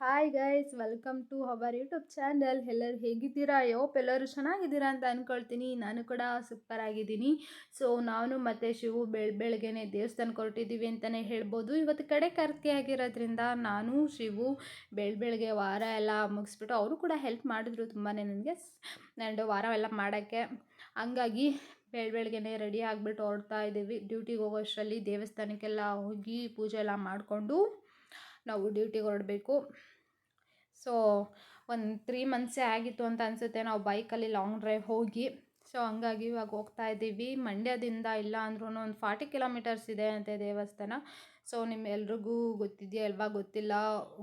Hi guys welcome to our YouTube channel ಎಲ್ಲರೂ ಹೇಗಿದ್ದೀರಾ? ಯೋಪ್ ಎಲ್ಲರೂ ಚೆನ್ನಾಗಿದ್ದೀರಾ ಅಂತ ಅಂದ್ಕೊಳ್ತೀನಿ ನಾನು ಕೂಡ ಸೂಪರ್ ಆಗಿದ್ದೀನಿ ಸೊ ನಾನು ಮತ್ತು ಶಿವು ಬೆಳ್, ಬೆಳಗ್ಗೆನೆ ದೇವಸ್ಥಾನಕ್ಕೆ ಹೊರಟಿದ್ದೀವಿ ಅಂತಲೇ ಹೇಳ್ಬೋದು. ಇವತ್ತು ಕಡೆ ಕರ್ತಿ ಆಗಿರೋದ್ರಿಂದ ನಾನು, ಶಿವು, ಬೆಳ್, ಬೆಳಗ್ಗೆ ವಾರ ಎಲ್ಲ ಮುಗಿಸ್ಬಿಟ್ಟು ಅವರು ಕೂಡ ಹೆಲ್ಪ್ ಮಾಡಿದ್ರು ತುಂಬಾ ನನಗೆ. ಆ್ಯಂಡ್ ವಾರ ಎಲ್ಲ ಮಾಡೋಕ್ಕೆ. ಹಂಗಾಗಿ ಬೆಳ್, ಬೆಳಗ್ಗೆನೆ ರೆಡಿ ಆಗಿಬಿಟ್ಟು ಹೊರಡ್ತಾ ಇದ್ದೀವಿ. ಡ್ಯೂಟಿಗೆ ಹೋಗೋಷ್ಟರಲ್ಲಿ ದೇವಸ್ಥಾನಕ್ಕೆಲ್ಲ ಹೋಗಿ ಪೂಜೆ ಎಲ್ಲ ಮಾಡಿಕೊಂಡು ನಾವು ಡ್ಯೂಟಿಗೆ ಹೊರಡಬೇಕು. ಸೊ ಒಂದು ತ್ರೀ ಮಂತ್ಸೇ ಆಗಿತ್ತು ಅಂತ ಅನಿಸುತ್ತೆ. ನಾವು ಬೈಕಲ್ಲಿ ಲಾಂಗ್ ಡ್ರೈವ್ ಹೋಗಿ. ಸೊ ಹಂಗಾಗಿ ಇವಾಗ ಹೋಗ್ತಾ ಇದ್ದೀವಿ. ಮಂಡ್ಯದಿಂದ ಇಲ್ಲ ಅಂದ್ರೂ ಒಂದು ಫಾರ್ಟಿ ಕಿಲೋಮೀಟರ್ಸ್ ಇದೆ ಅಂತೆ ದೇವಸ್ಥಾನ. ಸೊ ನಿಮ್ಮೆಲ್ರಿಗೂ ಗೊತ್ತಿದೆಯಾ ಅಲ್ವಾ ಗೊತ್ತಿಲ್ಲ.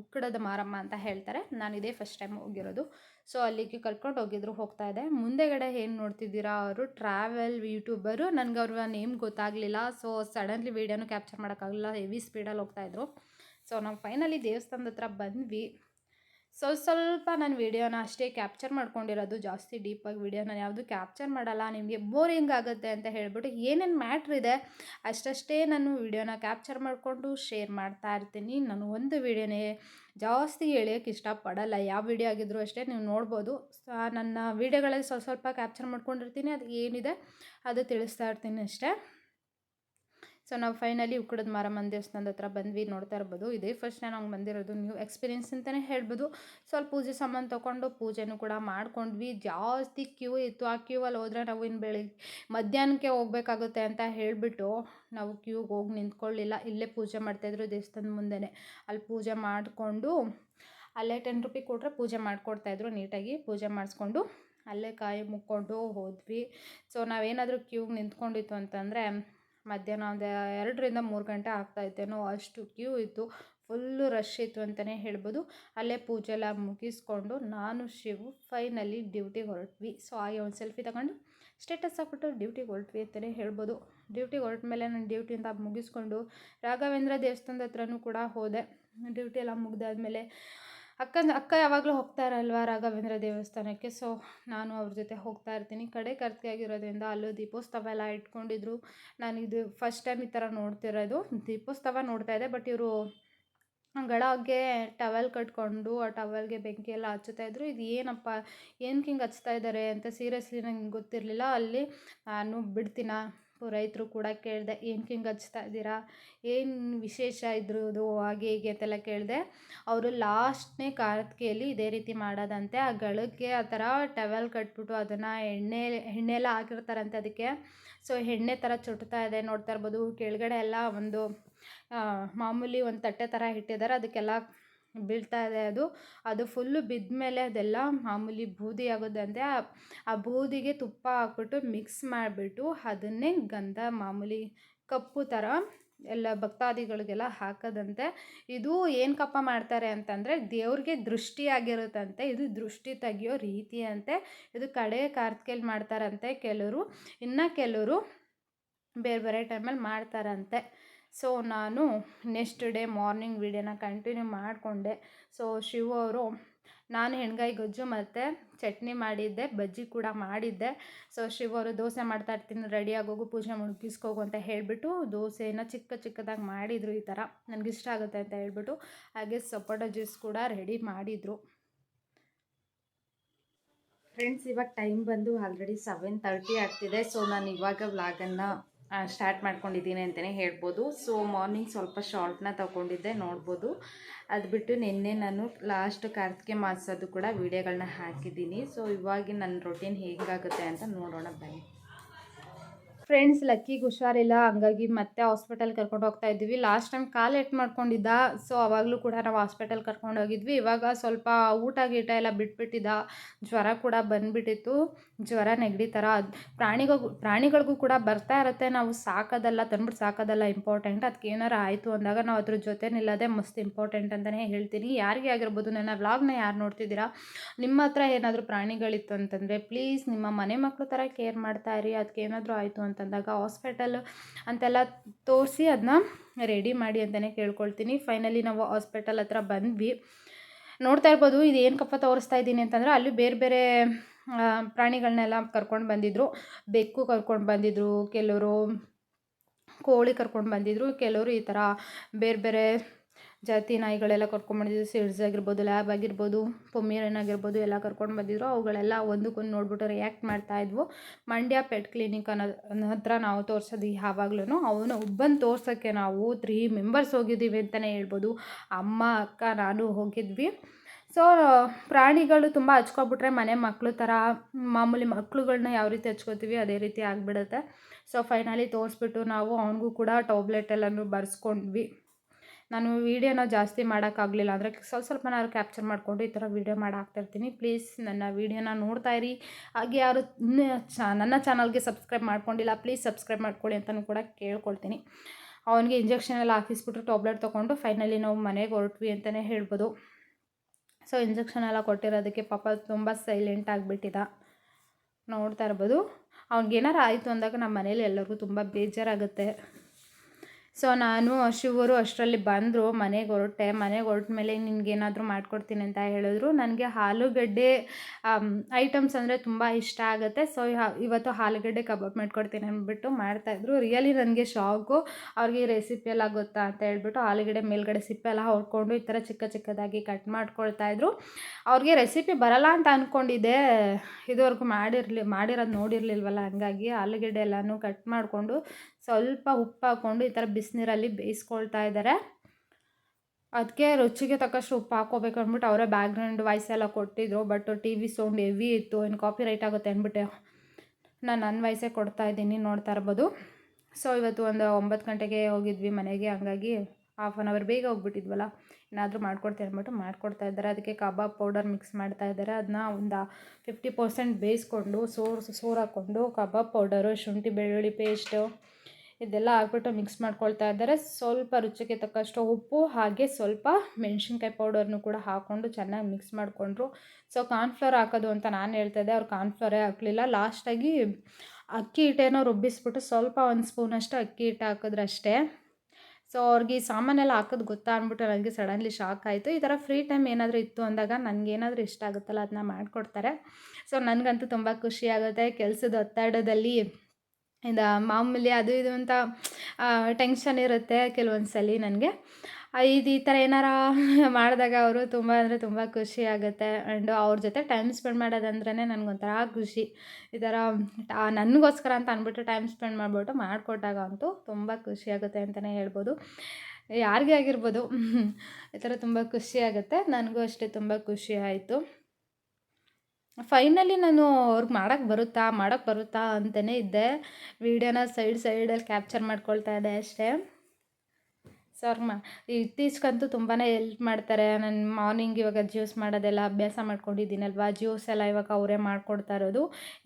ಉಕ್ಕಡದ ಮಾರಮ್ಮ ಅಂತ ಹೇಳ್ತಾರೆ. ನಾನು ಇದೇ ಫಸ್ಟ್ ಟೈಮ್ ಹೋಗಿರೋದು. ಸೊ ಅಲ್ಲಿಗೆ ಕರ್ಕೊಂಡು ಹೋಗಿದ್ರು, ಹೋಗ್ತಾ ಇದೆ ಮುಂದೆಗಡೆ ಏನು ನೋಡ್ತಿದ್ದೀರಾ ಅವರು? ಟ್ರಾವೆಲ್ ಯೂಟ್ಯೂಬರು ನನಗೆ ಅವ್ರ ನೇಮ್ ಗೊತ್ತಾಗಲಿಲ್ಲ. ಸೊ ಸಡನ್ಲಿ ವೀಡಿಯೋನು ಕ್ಯಾಪ್ಚರ್ ಮಾಡೋಕ್ಕಾಗಲಿಲ್ಲ ಹೆವಿ ಸ್ಪೀಡಲ್ಲಿ ಹೋಗ್ತಾಯಿದ್ರು ಸೊ ನಾವು ಫೈನಲಿ ದೇವಸ್ಥಾನದ ಹತ್ರ ಬಂದ್ವಿ. ಸೊ ಸ್ವಲ್ಪ ನಾನು ವೀಡಿಯೋನ ಅಷ್ಟೇ ಕ್ಯಾಪ್ಚರ್ ಮಾಡ್ಕೊಂಡಿರೋದು, ಜಾಸ್ತಿ ಡೀಪಾಗಿ ವೀಡಿಯೋ ನಾನು ಯಾವುದು ಕ್ಯಾಪ್ಚರ್ ಮಾಡಲ್ಲ, ನಿಮಗೆ ಬೋರಿಂಗ್ ಆಗುತ್ತೆ ಅಂತ ಹೇಳಿಬಿಟ್ಟು ಏನೇನು ಮ್ಯಾಟ್ರ್ ಇದೆ, ಅಷ್ಟಷ್ಟೇ ನಾನು ವೀಡಿಯೋನ ಕ್ಯಾಪ್ಚರ್ ಮಾಡಿಕೊಂಡು ಶೇರ್ ಮಾಡ್ತಾ ಇರ್ತೀನಿ. ನಾನು ಒಂದು ವೀಡಿಯೋನೇ ಜಾಸ್ತಿ ಹೇಳೋಕ್ಕೆ ಇಷ್ಟಪಡಲ್ಲ. ಯಾವ ವೀಡಿಯೋ ಆಗಿದ್ದರೂ ಅಷ್ಟೇ ನೀವು ನೋಡ್ಬೋದು. ನನ್ನ ವೀಡಿಯೋಗಳಲ್ಲಿ ಸ್ವಲ್ಪ ಸ್ವಲ್ಪ ಕ್ಯಾಪ್ಚರ್ ಮಾಡ್ಕೊಂಡಿರ್ತೀನಿ. ಅದು ಏನಿದೆ ಅದು ತಿಳಿಸ್ತಾ ಇರ್ತೀನಿ ಅಷ್ಟೇ. ಸೊ ನಾವು ಫೈನಲಿ ಉಕ್ಕಡದ ಮಾರಮ್ಮನ ದೇವಸ್ಥಾನದ ಹತ್ರ ಬಂದ್ವಿ, ನೋಡ್ತಾ ಇರ್ಬೋದು. ಇದೇ ಫಸ್ಟ್ ನಾನು ಹಂಗೆ ಬಂದಿರೋದು ನ್ಯೂ ಎಕ್ಸ್ಪೀರಿಯನ್ಸ್ ಅಂತಲೇ ಹೇಳ್ಬೋದು. ಸ್ವಲ್ಪ ಪೂಜೆ ಸಾಮಾನು ತೊಗೊಂಡು ಪೂಜೆನೂ ಕೂಡ ಮಾಡ್ಕೊಂಡ್ವಿ. ಜಾಸ್ತಿ ಕ್ಯೂ ಇತ್ತು. ಆ ಕ್ಯೂ ಅಲ್ಲಿ ಹೋದ್ರೆ ನಾವು ಇನ್ನು ಬೆಳಿಗ್ಗೆ ಮಧ್ಯಾಹ್ನಕ್ಕೆ ಹೋಗ್ಬೇಕಾಗುತ್ತೆ ಅಂತ ಹೇಳಿಬಿಟ್ಟು ನಾವು ಕ್ಯೂಗೆ ಹೋಗಿ ನಿಂತ್ಕೊಳ್ಳಿಲ್ಲ. ಇಲ್ಲೇ ಪೂಜೆ ಮಾಡ್ತಾಯಿದ್ರು ದೇವಸ್ಥಾನದ ಮುಂದೆನೇ. ಅಲ್ಲಿ ಪೂಜೆ ಮಾಡಿಕೊಂಡು ಅಲ್ಲೇ ಟೆನ್ ರುಪಿ ಕೊಟ್ಟರೆ ಪೂಜೆ ಮಾಡಿಕೊಡ್ತಾಯಿದ್ರು ನೀಟಾಗಿ. ಪೂಜೆ ಮಾಡಿಸ್ಕೊಂಡು ಅಲ್ಲೇ ಕಾಯಿ ಮುಕ್ಕೊಂಡು ಹೋದ್ವಿ. ಸೊ ನಾವೇನಾದರೂ ಕ್ಯೂಗೆ ನಿಂತ್ಕೊಂಡಿತ್ತು ಅಂತಂದರೆ ಮಧ್ಯಾಹ್ನ ಒಂದು ಎರಡರಿಂದ ಮೂರು ಗಂಟೆ ಆಗ್ತಾಯಿತ್ತೇನೋ ಅಷ್ಟು ಕ್ಯೂ ಇತ್ತು ಫುಲ್ಲು ರಶ್ ಇತ್ತು ಅಂತಲೇ ಹೇಳ್ಬೋದು. ಅಲ್ಲೇ ಪೂಜೆ ಎಲ್ಲ ಮುಗಿಸ್ಕೊಂಡು ನಾನು ಶಿವು ಫೈನಲಿ ಡ್ಯೂಟಿಗೆ ಹೊರಟ್ವಿ. ಸೊ ಹಾಗೆ ಒಂದು ಸೆಲ್ಫಿ ತಗೊಂಡು ಸ್ಟೇಟಸ್ ಹಾಕ್ಬಿಟ್ಟು ಡ್ಯೂಟಿಗೆ ಹೊರಟ್ವಿ ಅಂತಲೇ ಹೇಳ್ಬೋದು. ಡ್ಯೂಟಿಗೆ ಹೊರಟ ಮೇಲೆ ನಾನು ಡ್ಯೂಟಿಯಿಂದ ಮುಗಿಸ್ಕೊಂಡು ರಾಘವೇಂದ್ರ ದೇವಸ್ಥಾನದ ಹತ್ರನೂ ಕೂಡ ಹೋದೆ. ಡ್ಯೂಟಿ ಎಲ್ಲ ಮುಗ್ದಾದ್ಮೇಲೆ ಅಕ್ಕನ ಅಕ್ಕ ಯಾವಾಗಲೂ ಹೋಗ್ತಾ ಇರಲ್ವಾ ರಾಘವೇಂದ್ರ ದೇವಸ್ಥಾನಕ್ಕೆ? ಸೊ ನಾನು ಅವ್ರ ಜೊತೆ ಹೋಗ್ತಾ ಇರ್ತೀನಿ. ಕಡೆ ಕರ್ಕೆ ಆಗಿರೋದ್ರಿಂದ ಅಲ್ಲೂ ದೀಪೋತ್ಸವ ಎಲ್ಲ ಇಟ್ಕೊಂಡಿದ್ರು. ನಾನು ಇದು ಫಸ್ಟ್ ಟೈಮ್ ಈ ಥರ ನೋಡ್ತಿರೋದು. ದೀಪೋತ್ಸವ ನೋಡ್ತಾ ಇದ್ದೆ ಬಟ್ ಇವರು ಗಳಗೆ ಟವೆಲ್ ಕಟ್ಕೊಂಡು ಆ ಟವೆಲ್ಗೆ ಬೆಂಕಿ ಎಲ್ಲ ಹಚ್ಚುತ್ತಾ ಇದು ಏನಪ್ಪ ಏನಕ್ಕೆ ಹಿಂಗೆ ಹಚ್ತಾ ಇದ್ದಾರೆ ಅಂತ ಸೀರಿಯಸ್ಲಿ ನನಗೆ ಗೊತ್ತಿರಲಿಲ್ಲ. ಅಲ್ಲಿ ನಾನು ಬಿಡ್ತೀನ? ರೈತರು ಕೂಡ ಕೇಳಿದೆ ಏನಕ್ಕೆ ಹಿಂಗೆ ಹಚ್ತಾ ಇದ್ದೀರಾ? ಏನು ವಿಶೇಷ ಇದ್ರದು ಹಾಗೆ ಹೀಗೆ ಅಂತೆಲ್ಲ ಕೇಳಿದೆ, ಅವರು ಲಾಸ್ಟ್ನೇ ಕಾರ್ತಿಕೆಯಲ್ಲಿ ಇದೇ ರೀತಿ ಮಾಡೋದಂತೆ. ಆ ಗಳಕ್ಕೆ ಆ ಥರ ಟವೆಲ್ ಕಟ್ಬಿಟ್ಟು ಅದನ್ನು ಎಣ್ಣೆ ಎಣ್ಣೆ ಎಲ್ಲ ಹಾಕಿರ್ತಾರಂತೆ ಅದಕ್ಕೆ. ಸೊ, ಎಣ್ಣೆ ಥರ ಚುಟ್ತಾ ಇದೆ, ನೋಡ್ತಾ ಇರ್ಬೋದು. ಕೆಳಗಡೆ ಎಲ್ಲ ಒಂದು ಮಾಮೂಲಿ ಒಂದು ತಟ್ಟೆ ಥರ ಇಟ್ಟಿದ್ದಾರೆ. ಅದಕ್ಕೆಲ್ಲ ಬೀಳ್ತಾ ಇದೆ ಅದು. ಅದು ಫುಲ್ಲು ಬಿದ್ದ ಮೇಲೆ ಅದೆಲ್ಲ ಮಾಮೂಲಿ ಬೂದಿ ಆಗೋದಂತೆ ಆ ಬೂದಿಗೆ ತುಪ್ಪ ಹಾಕ್ಬಿಟ್ಟು ಮಿಕ್ಸ್ ಮಾಡಿಬಿಟ್ಟು ಅದನ್ನೇ ಗಂಧ ಮಾಮೂಲಿ ಕಪ್ಪು ಥರ ಎಲ್ಲ ಭಕ್ತಾದಿಗಳಿಗೆಲ್ಲ ಹಾಕೋದಂತೆ. ಇದು ಏನು ಕಪ್ಪ ಮಾಡ್ತಾರೆ ಅಂತಂದರೆ ದೇವ್ರಿಗೆ ದೃಷ್ಟಿಯಾಗಿರುತ್ತಂತೆ. ಇದು ದೃಷ್ಟಿ ತೆಗಿಯೋ ರೀತಿ ಅಂತೆ. ಇದು ಕಡೆ ಕಾರ್ತಿಕೆಯಲ್ಲಿ ಮಾಡ್ತಾರಂತೆ ಕೆಲವರು. ಇನ್ನು ಕೆಲವರು ಬೇರೆ ಬೇರೆ ಟೈಮಲ್ಲಿ ಮಾಡ್ತಾರಂತೆ. ಸೊ ನಾನು ನೆಕ್ಸ್ಟ್ ಡೇ ಮಾರ್ನಿಂಗ್ ವೀಡಿಯೋನ ಕಂಟಿನ್ಯೂ ಮಾಡಿಕೊಂಡೆ. ಸೊ ಶಿವ ಅವರು, ನಾನು ಹೆಣ್ಗಾಯಿ ಗೊಜ್ಜು ಮತ್ತು ಚಟ್ನಿ ಮಾಡಿದ್ದೆ, ಬಜ್ಜಿ ಕೂಡ ಮಾಡಿದ್ದೆ. ಸೊ ಶಿವ ಅವರು ದೋಸೆ ಮಾಡ್ತಾ ಇರ್ತೀನಿ ರೆಡಿ ಹೋಗು ಪೂಜೆ ಮುಗಿಸ್ಕೋಗು ಅಂತ ಹೇಳಿಬಿಟ್ಟು ದೋಸೆನ ಚಿಕ್ಕ ಚಿಕ್ಕದಾಗಿ ಮಾಡಿದರು ಈ ಥರ. ಇಷ್ಟ ಆಗುತ್ತೆ ಅಂತ ಹೇಳ್ಬಿಟ್ಟು ಹಾಗೆ ಸಪೋಟ ಜ್ಯೂಸ್ ಕೂಡ ರೆಡಿ ಮಾಡಿದರು. ಫ್ರೆಂಡ್ಸ್ ಇವಾಗ ಟೈಮ್ ಬಂದು ಆಲ್ರೆಡಿ ಸೆವೆನ್ ತರ್ಟಿ ಆಗ್ತಿದೆ. ಸೊ ನಾನು ಇವಾಗ ವ್ಲಾಗನ್ನು ಸ್ಟಾರ್ಟ್ ಮಾಡ್ಕೊಂಡಿದ್ದೀನಿ ಅಂತಲೇ ಹೇಳ್ಬೋದು. ಸೊ ಮಾರ್ನಿಂಗ್ ಸ್ವಲ್ಪ ಶಾರ್ಟ್ನ ತೊಗೊಂಡಿದ್ದೆ, ನೋಡ್ಬೋದು. ಅದು ಬಿಟ್ಟು ನಿನ್ನೆ ನಾನು ಲಾಸ್ಟ್ ಕಾರ್ತಿಕೆ ಮಾಸದ್ದು ಕೂಡ ವೀಡಿಯೋಗಳನ್ನ ಹಾಕಿದ್ದೀನಿ. ಸೊ ಇವಾಗ ನನ್ನ ರೊಟೀನ್ ಹೇಗಾಗುತ್ತೆ ಅಂತ ನೋಡೋಣ ಬನ್ನಿ. ಫ್ರೆಂಡ್ಸ್ ಲಕ್ಕಿಗೆ ಹುಷಾರಿಲ್ಲ ಹಂಗಾಗಿ ಮತ್ತೆ ಹಾಸ್ಪಿಟಲ್ ಕರ್ಕೊಂಡು ಹೋಗ್ತಾ ಇದ್ವಿ. ಲಾಸ್ಟ್ ಟೈಮ್ ಕಾಲ್ ಎಟ್ ಮಾಡ್ಕೊಂಡಿದ್ದ ಸೊ ಅವಾಗಲೂ ಕೂಡ ನಾವು ಹಾಸ್ಪಿಟಲ್ ಕರ್ಕೊಂಡು ಹೋಗಿದ್ವಿ. ಇವಾಗ ಸ್ವಲ್ಪ ಊಟ ಗೀಟ ಎಲ್ಲ ಬಿಟ್ಬಿಟ್ಟಿದ್ದ, ಜ್ವರ ಕೂಡ ಬಂದ್ಬಿಟ್ಟಿತ್ತು. ಜ್ವರ ನೆಗಡಿ ಥರ ಪ್ರಾಣಿಗೂ ಪ್ರಾಣಿಗಳಿಗೂ ಕೂಡ ಬರ್ತಾ ಇರುತ್ತೆ. ನಾವು ಸಾಕೋದಲ್ಲ, ತಂದ್ಬಿಟ್ಟು ಸಾಕೋದಲ್ಲ ಇಂಪಾರ್ಟೆಂಟ್ ಅದಕ್ಕೆ ಏನಾರು ಆಯಿತು ಅಂದಾಗ ನಾವು ಅದ್ರ ಜೊತೆ ನಿಲ್ಲದೆ ಮಸ್ತ್ ಇಂಪಾರ್ಟೆಂಟ್ ಅಂತಲೇ ಹೇಳ್ತೀನಿ. ಯಾರಿಗೆ ಆಗಿರ್ಬೋದು, ನನ್ನ ವ್ಲಾಗ್ನ ಯಾರು ನೋಡ್ತಿದ್ದೀರಾ? ನಿಮ್ಮ ಹತ್ರ ಏನಾದರೂ ಪ್ರಾಣಿಗಳಿತ್ತು ಅಂತಂದರೆ ಪ್ಲೀಸ್ ನಿಮ್ಮ ಮನೆ ಮಕ್ಕಳು ಥರ ಕೇರ್ ಮಾಡ್ತಾ ಇರಿ. ಅದಕ್ಕೆ ಏನಾದರೂ ಆಯಿತು ಅಂತ ಅಂತಂದಾಗ ಹಾಸ್ಪಿಟಲ್ ಅಂತೆಲ್ಲ ತೋರಿಸಿ ಅದನ್ನ ರೆಡಿ ಮಾಡಿ ಅಂತಲೇ ಕೇಳ್ಕೊಳ್ತೀನಿ. ಫೈನಲಿ ನಾವು ಹಾಸ್ಪಿಟಲ್ ಹತ್ರ ಬಂದ್ವಿ. ನೋಡ್ತಾ ಇರ್ಬೋದು ಇದು ಏನು ಕಪ್ಪ ತೋರಿಸ್ತಾ ಇದ್ದೀನಿ ಅಂತಂದರೆ ಅಲ್ಲಿ ಬೇರೆ ಬೇರೆ ಪ್ರಾಣಿಗಳನ್ನೆಲ್ಲ ಕರ್ಕೊಂಡು ಬಂದಿದ್ದರು ಬೆಕ್ಕು ಕರ್ಕೊಂಡು ಬಂದಿದ್ದರು ಕೆಲವರು ಕೋಳಿ ಕರ್ಕೊಂಡು ಬಂದಿದ್ದರು ಕೆಲವರು ಈ ಥರ ಬೇರೆ ಬೇರೆ ಜಾತಿ ನಾಯಿಗಳೆಲ್ಲ ಕರ್ಕೊಂಡ್ಬಂದಿದ್ದು ಸಿಡ್ಸ್ ಆಗಿರ್ಬೋದು ಲ್ಯಾಬ್ ಆಗಿರ್ಬೋದು ಪೊಮ್ಮಿರನ್ ಆಗಿರ್ಬೋದು, ಎಲ್ಲ ಕರ್ಕೊಂಡು ಬಂದಿದ್ರು. ಅವುಗಳೆಲ್ಲ ಒಂದಕ್ಕೊಂದು ನೋಡ್ಬಿಟ್ಟು ರಿಯಾಕ್ಟ್ ಮಾಡ್ತಾಯಿದ್ವು ಮಂಡ್ಯ ಪೆಟ್ ಕ್ಲಿನಿಕ್ ಅನ್ನೋ ಹತ್ರ ನಾವು ತೋರಿಸೋದು ಯಾವಾಗ್ಲೂ ಅವನು ಒಬ್ಬನ ತೋರ್ಸೋಕ್ಕೆ ನಾವು ತ್ರೀ ಮೆಂಬರ್ಸ್ ಹೋಗಿದ್ದೀವಿ ಅಂತಲೇ ಹೇಳ್ಬೋದು. ಅಮ್ಮ, ಅಕ್ಕ, ನಾನು ಹೋಗಿದ್ವಿ. ಸೊ ಪ್ರಾಣಿಗಳು ತುಂಬ ಹಚ್ಕೊಬಿಟ್ರೆ ಮನೆ ಮಕ್ಕಳು ಥರ ಮಾಮೂಲಿ ಮಕ್ಕಳುಗಳನ್ನ ಯಾವ ರೀತಿ ಹಚ್ಕೋತೀವಿ ಅದೇ ರೀತಿ ಆಗಿಬಿಡುತ್ತೆ. ಸೊ ಫೈನಲಿ ತೋರಿಸ್ಬಿಟ್ಟು ನಾವು ಅವನಿಗೂ ಕೂಡ ಟಾಬ್ಲೆಟ್ ಎಲ್ಲನೂ ಬರ್ಸ್ಕೊಂಡ್ವಿ. ನಾನು ವೀಡಿಯೋನ ಜಾಸ್ತಿ ಮಾಡೋಕ್ಕಾಗಲಿಲ್ಲ. ಅಂದರೆ ಸ್ವಲ್ಪ ಸ್ವಲ್ಪನಾದ್ರು ಕ್ಯಾಪ್ಚರ್ ಮಾಡಿಕೊಂಡು ಈ ಥರ ವೀಡಿಯೋ ಮಾಡಿ ಹಾಕ್ತಾಯಿರ್ತೀನಿ ಪ್ಲೀಸ್ ನನ್ನ ವೀಡಿಯೋನ ನೋಡ್ತಾ ಇರಿ. ಹಾಗೆ ಯಾರು ನನ್ನ ಚಾನಲ್ಗೆ ಸಬ್ಸ್ಕ್ರೈಬ್ ಮಾಡ್ಕೊಂಡಿಲ್ಲ ಪ್ಲೀಸ್ ಸಬ್ಸ್ಕ್ರೈಬ್ ಮಾಡ್ಕೊಳ್ಳಿ ಅಂತಲೂ ಕೂಡ ಕೇಳ್ಕೊಳ್ತೀನಿ. ಅವನಿಗೆ ಇಂಜೆಕ್ಷನ್ ಎಲ್ಲ ಹಾಕಿಸ್ಬಿಟ್ಟು ಟ್ಯಾಬ್ಲೆಟ್ ತೊಗೊಂಡು ಫೈನಲಿ ನಾವು ಮನೆಗೆ ಹೊರಟ್ವಿ ಅಂತಲೇ ಹೇಳ್ಬೋದು. ಸೊ ಇಂಜೆಕ್ಷನ್ ಎಲ್ಲ ಕೊಟ್ಟಿರೋದಕ್ಕೆ ಪಾಪ ತುಂಬ ಸೈಲೆಂಟ್ ಆಗಿಬಿಟ್ಟಿದ್ದ ನೋಡ್ತಾ ಇರ್ಬೋದು. ಅವ್ನಿಗೇನಾರು ಆಯಿತು ಅಂದಾಗ ನಮ್ಮ ಮನೇಲಿ ಎಲ್ಲರಿಗೂ ತುಂಬ ಬೇಜಾರಾಗುತ್ತೆ. ಸೊ ನಾನು ಶಿವರು ಅಷ್ಟರಲ್ಲಿ ಬಂದರು, ಮನೆಗೆ ಹೊರಟೆ. ಮನೆಗೆ ಹೊರಟ ಮೇಲೆ ನಿನಗೇನಾದರೂ ಮಾಡಿಕೊಡ್ತೀನಿ ಅಂತ ಹೇಳಿದ್ರು. ನನಗೆ ಆಲೂಗಡ್ಡೆ ಐಟಮ್ಸ್ ಅಂದರೆ ತುಂಬ ಇಷ್ಟ ಆಗುತ್ತೆ. ಸೊ ಇವತ್ತು ಆಲೂಗಡ್ಡೆ ಕಬಾಬ್ ಮಾಡ್ಕೊಡ್ತೀನಿ ಅಂದ್ಬಿಟ್ಟು ಮಾಡ್ತಾಯಿದ್ರು ರಿಯಲಿ ನನಗೆ ಶಾಕು ಅವ್ರಿಗೆ ಈ ರೆಸಿಪಿ ಎಲ್ಲ ಗೊತ್ತಾ ಅಂತ ಹೇಳ್ಬಿಟ್ಟು ಆಲೂಗಡ್ಡೆ ಮೇಲ್ಗಡೆ ಸಿಪ್ಪೆ ಎಲ್ಲ ಹೊಡ್ಕೊಂಡು ಈ ಥರ ಚಿಕ್ಕ ಚಿಕ್ಕದಾಗಿ ಕಟ್ ಮಾಡ್ಕೊಳ್ತಾಯಿದ್ರು ಅವ್ರಿಗೆ ರೆಸಿಪಿ ಬರಲ್ಲ ಅಂತ ಅಂದ್ಕೊಂಡಿದ್ದೆ ಇದುವರೆಗೂ ಮಾಡಿರಲಿ, ಮಾಡಿರೋದು ನೋಡಿರಲಿಲ್ವಲ್ಲ? ಹಂಗಾಗಿ ಆಲೂಗಡ್ಡೆ ಎಲ್ಲನೂ ಕಟ್ ಮಾಡಿಕೊಂಡು ಸ್ವಲ್ಪ ಉಪ್ಪು ಹಾಕ್ಕೊಂಡು ಈ ಥರ ಬಿಸಿನೀರಲ್ಲಿ ಬೇಯಿಸ್ಕೊಳ್ತಾ ಇದ್ದಾರೆ. ಅದಕ್ಕೆ ರುಚಿಗೆ ತಕ್ಕಷ್ಟು ಉಪ್ಪು ಹಾಕೋಬೇಕು ಅಂದ್ಬಿಟ್ಟು ಅವರೇ ಬ್ಯಾಕ್ಗ್ರೌಂಡ್ ವಾಯ್ಸ್ ಎಲ್ಲ ಕೊಟ್ಟಿದ್ರು. But T V sound heavy ಇತ್ತು. ಏನು ಕಾಪಿ ರೈಟ್ ಆಗುತ್ತೆ ಅಂದ್ಬಿಟ್ಟು ನಾನು ನನ್ನ ವಾಯ್ಸೇ ಕೊಡ್ತಾ ಇದ್ದೀನಿ. ನೋಡ್ತಾ ಇರ್ಬೋದು. ಸೊ ಇವತ್ತು ಒಂದು ಒಂಬತ್ತು ಗಂಟೆಗೆ ಹೋಗಿದ್ವಿ ಮನೆಗೆ. ಹಂಗಾಗಿ ಹಾಫ್ ಆನ್ ಅವರ್ ಬೇಗ ಹೋಗ್ಬಿಟ್ಟಿದ್ವಲ್ಲ. ಏನಾದರೂ ಮಾಡ್ಕೊಡ್ತೀನಿ ಅಂದ್ಬಿಟ್ಟು ಮಾಡ್ಕೊಡ್ತಾ ಇದ್ದಾರೆ. ಅದಕ್ಕೆ ಕಬಾಬ್ ಪೌಡರ್ ಮಿಕ್ಸ್ ಮಾಡ್ತಾ ಇದ್ದಾರೆ. ಅದನ್ನ ಒಂದು ಫಿಫ್ಟಿ ಪರ್ಸೆಂಟ್ ಬೇಯಿಸ್ಕೊಂಡು, ಸೋರ್ ಸೋರ್ ಹಾಕ್ಕೊಂಡು ಕಬಾಬ್ ಪೌಡರು ಶುಂಠಿ ಬೆಳ್ಳುಳ್ಳಿ ಪೇಸ್ಟು ಇದೆಲ್ಲ ಹಾಕ್ಬಿಟ್ಟು ಮಿಕ್ಸ್ ಮಾಡ್ಕೊಳ್ತಾ ಇದ್ದಾರೆ. ಸ್ವಲ್ಪ ರುಚಿಗೆ ತಕ್ಕಷ್ಟು ಉಪ್ಪು, ಹಾಗೆ ಸ್ವಲ್ಪ ಮೆಣಸಿನ್ಕಾಯಿ ಪೌಡರ್ನು ಕೂಡ ಹಾಕ್ಕೊಂಡು ಚೆನ್ನಾಗಿ ಮಿಕ್ಸ್ ಮಾಡಿಕೊಂಡ್ರು. ಸೊ ಕಾರ್ನ್ಫ್ಲವರ್ ಹಾಕೋದು ಅಂತ ನಾನು ಹೇಳ್ತಾ ಇದ್ದೆ. ಅವ್ರು ಕಾರ್ನ್ಫ್ಲವರೇ ಹಾಕಲಿಲ್ಲ. ಲಾಸ್ಟಾಗಿ ಅಕ್ಕಿ ಹಿಟ್ಟೇನೋ ರುಬ್ಬಿಸ್ಬಿಟ್ಟು ಸ್ವಲ್ಪ ಒಂದು ಸ್ಪೂನಷ್ಟು ಅಕ್ಕಿ ಹಿಟ್ಟು ಹಾಕಿದ್ರೆ ಅಷ್ಟೇ. ಸೊ ಅವ್ರಿಗೆ ಈ ಸಾಮಾನೆಲ್ಲ ಹಾಕೋದು ಗೊತ್ತಾ ಅಂದ್ಬಿಟ್ಟು ನನಗೆ ಸಡನ್ಲಿ ಶಾಕ್ ಆಯಿತು. ಈ ಥರ ಫ್ರೀ ಟೈಮ್ ಏನಾದರೂ ಇತ್ತು ಅಂದಾಗ ನನಗೇನಾದರೂ ಇಷ್ಟ ಆಗುತ್ತಲ್ಲ ಅದನ್ನ ಮಾಡಿಕೊಡ್ತಾರೆ. ಸೊ ನನಗಂತೂ ತುಂಬ ಖುಷಿ ಆಗುತ್ತೆ. ಕೆಲಸದ ಒತ್ತಡದಲ್ಲಿ ಇದು ಮಾಮೂಲಿ ಅದು ಇದು ಅಂತ ಟೆನ್ಷನ್ ಇರುತ್ತೆ ಕೆಲವೊಂದು ಸಲ ನನಗೆ ಇದು ಈ ಥರ ಏನಾರ ಮಾಡಿದಾಗ ಅವರು ತುಂಬ ಅಂದರೆ ತುಂಬ ಖುಷಿ ಆಗುತ್ತೆ. ಆ್ಯಂಡ್ ಅವ್ರ ಜೊತೆ ಟೈಮ್ ಸ್ಪೆಂಡ್ ಮಾಡೋದಂದ್ರೇ ನನಗೊಂಥರ ಖುಷಿ. ಈ ಥರ ನನಗೋಸ್ಕರ ಅಂತ ಅಂದ್ಬಿಟ್ಟು ಟೈಮ್ ಸ್ಪೆಂಡ್ ಮಾಡಿಬಿಟ್ಟು ಮಾಡಿಕೊಟ್ಟಾಗ ಅಂತೂ ತುಂಬ ಖುಷಿ ಆಗುತ್ತೆ ಅಂತಲೇ ಹೇಳ್ಬೋದು. ಯಾರಿಗೇ ಆಗಿರ್ಬೋದು, ಈ ಥರ ತುಂಬ ಖುಷಿ ಆಗುತ್ತೆ. ನನಗೂ ಅಷ್ಟೇ ತುಂಬ ಖುಷಿ ಆಯಿತು. ಫೈನಲಿ ನಾನು ಅವ್ರಿಗೆ ಮಾಡೋಕ್ಕೆ ಬರುತ್ತಾ ಮಾಡೋಕ್ಕೆ ಬರುತ್ತಾ ಅಂತಲೇ ಇದ್ದೆ. ವೀಡಿಯೋನ ಸೈಡ್ ಸೈಡಲ್ಲಿ ಕ್ಯಾಪ್ಚರ್ ಮಾಡ್ಕೊಳ್ತಾ ಇದ್ದೆ ಅಷ್ಟೇ. ಸರ್ ಮ, ಇತ್ತೀಚೆಗಂತೂ ತುಂಬಾ ಹೆಲ್ಪ್ ಮಾಡ್ತಾರೆ. ನಾನು ಮಾರ್ನಿಂಗ್ ಇವಾಗ ಜ್ಯೂಸ್ ಮಾಡೋದೆಲ್ಲ ಅಭ್ಯಾಸ ಮಾಡ್ಕೊಂಡಿದ್ದೀನಲ್ವ? ಜ್ಯೂಸ್ ಎಲ್ಲ ಇವಾಗ ಅವರೇ ಮಾಡಿಕೊಡ್ತಾ ಇರೋದು.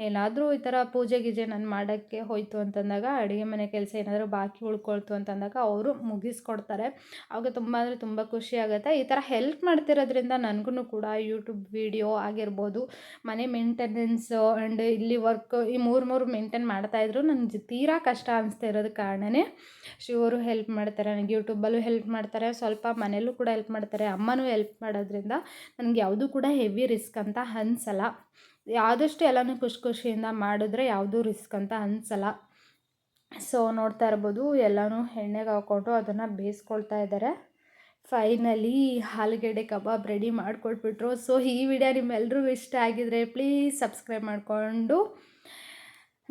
ಏನಾದರೂ ಈ ಥರ ಪೂಜೆ ಗೀಜೆ ನಾನು ಮಾಡೋಕ್ಕೆ ಹೋಯಿತು ಅಂತಂದಾಗ, ಅಡುಗೆ ಮನೆ ಕೆಲಸ ಏನಾದರೂ ಬಾಕಿ ಉಳ್ಕೊಳ್ತು ಅಂತಂದಾಗ ಅವರು ಮುಗಿಸ್ಕೊಡ್ತಾರೆ. ಅವಾಗ ತುಂಬ ಅಂದರೆ ತುಂಬ ಖುಷಿ ಆಗುತ್ತೆ. ಈ ಥರ ಹೆಲ್ಪ್ ಮಾಡ್ತಿರೋದ್ರಿಂದ ನನಗೂ ಕೂಡ ಯೂಟ್ಯೂಬ್ ವಿಡಿಯೋ ಆಗಿರ್ಬೋದು, ಮನೆ ಮೇಂಟೆನೆನ್ಸು ಆ್ಯಂಡ್ ಇಲ್ಲಿ ವರ್ಕ್ ಈ ಮೂರು ಮೂರು ಮೇಂಟೈನ್ ಮಾಡ್ತಾಯಿದ್ರು ನನಗೆ ತೀರಾ ಕಷ್ಟ ಅನಿಸ್ತಾ ಇರೋದು ಕಾರಣವೇ ಶಿವರು ಹೆಲ್ಪ್ ಮಾಡ್ತಾರೆ. ನನಗೆ ಯೂಟ್ಯೂಬ್ ಯೂಟ್ಯೂಬಲ್ಲೂ ಹೆಲ್ಪ್ ಮಾಡ್ತಾರೆ, ಸ್ವಲ್ಪ ಮನೆಯಲ್ಲೂ ಕೂಡ ಹೆಲ್ಪ್ ಮಾಡ್ತಾರೆ, ಅಮ್ಮನೂ ಹೆಲ್ಪ್ ಮಾಡೋದ್ರಿಂದ ನನಗೆ ಯಾವುದೂ ಕೂಡ ಹೆವಿ ರಿಸ್ಕ್ ಅಂತ ಅನ್ಸಲ್ಲ. ಆದಷ್ಟು ಎಲ್ಲನೂ ಖುಷಿ ಖುಷಿಯಿಂದ ಮಾಡಿದ್ರೆ ಯಾವುದೂ ರಿಸ್ಕ್ ಅಂತ ಅನ್ಸಲ್ಲ. ಸೊ ನೋಡ್ತಾ ಇರ್ಬೋದು, ಎಲ್ಲನೂ ಎಣ್ಣೆಗೆ ಹಾಕ್ಕೊಂಡು ಅದನ್ನು ಬೇಯಿಸ್ಕೊಳ್ತಾ ಇದ್ದಾರೆ ಫೈನಲಿ ಆಲೂಗೆಡ್ಡೆ ಕಬಾಬ್ ರೆಡಿ ಮಾಡಿಕೊಟ್ಬಿಟ್ರು. ಸೊ ಈ ವಿಡಿಯೋ ನಿಮ್ಮೆಲ್ರಿಗೂ ಇಷ್ಟ ಆಗಿದ್ರೆ ಪ್ಲೀಸ್ ಸಬ್ಸ್ಕ್ರೈಬ್ ಮಾಡಿಕೊಂಡು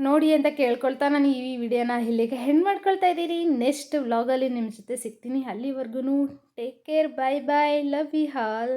ನೋಡಿ ಅಂತ ಕೇಳ್ಕೊಳ್ತಾ ನಾನು ಈ ವಿಡಿಯೋನ ಇಲ್ಲಿಗೆ ಹೆಣ್ಣು ಮಾಡ್ಕೊಳ್ತಾ ಇದ್ದೀರಿ ನೆಕ್ಸ್ಟ್ ವ್ಲಾಗಲ್ಲಿ ನಿಮ್ಮ ಜೊತೆ ಸಿಗ್ತೀನಿ. ಅಲ್ಲಿವರೆಗೂ take care bye bye love you all